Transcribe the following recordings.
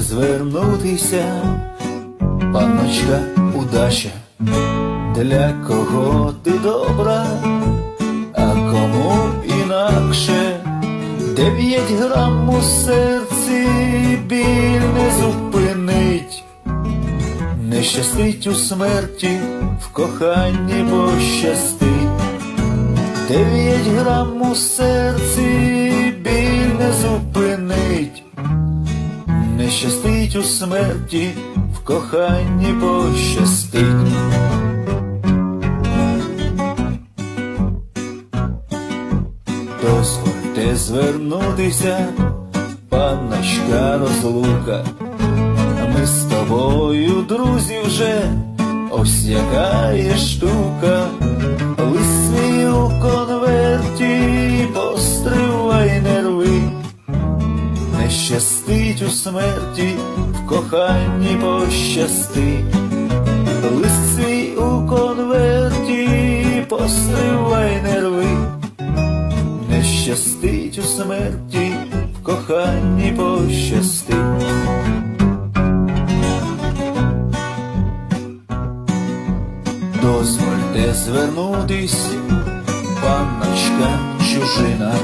звернутися, панночка удача, для кого ти добра, а кому інакше, дев'ять грам у серці біль не зупинить, не щастить у смерті, в коханні пощастить. Дев'ять грам у серці біль не зупинить, щастить у смерті, в коханні пощастить. Дозвольте звернутися, панночка розлука, ми з тобою, друзі, вже ось яка є штука, щастить у смерті, в коханні пощастить, лист свій у конверті, постривай нерви, не щастить у смерті, в коханні пощастить. Дозвольте звернутись, панночка чужина,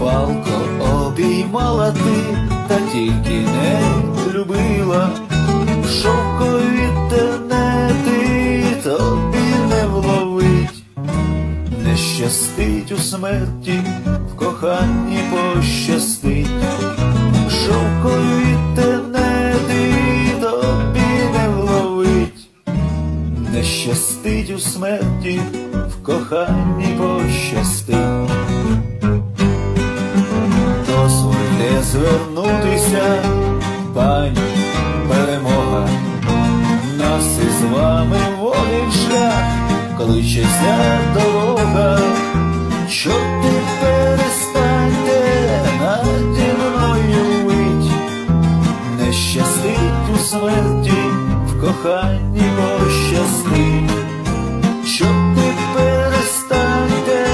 палко обіймала ти, та тільки не любила, шовкові тенети тобі не вловить, не щастить у смерті, в коханні пощастить, шовкові тенети тобі не вловить. Не щастить у смерті, в коханні пощастить. Пані перемога, нас із вами водить шлях, кличеться дорога, що ти перестаньте наді мною вить, не щастить у смерті, в коханні пощастить, що ти перестаньте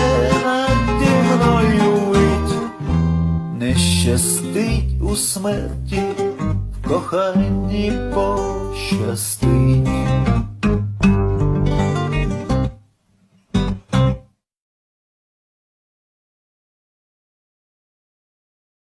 наді мною вить, не щастить у смерті, коханні пощастить.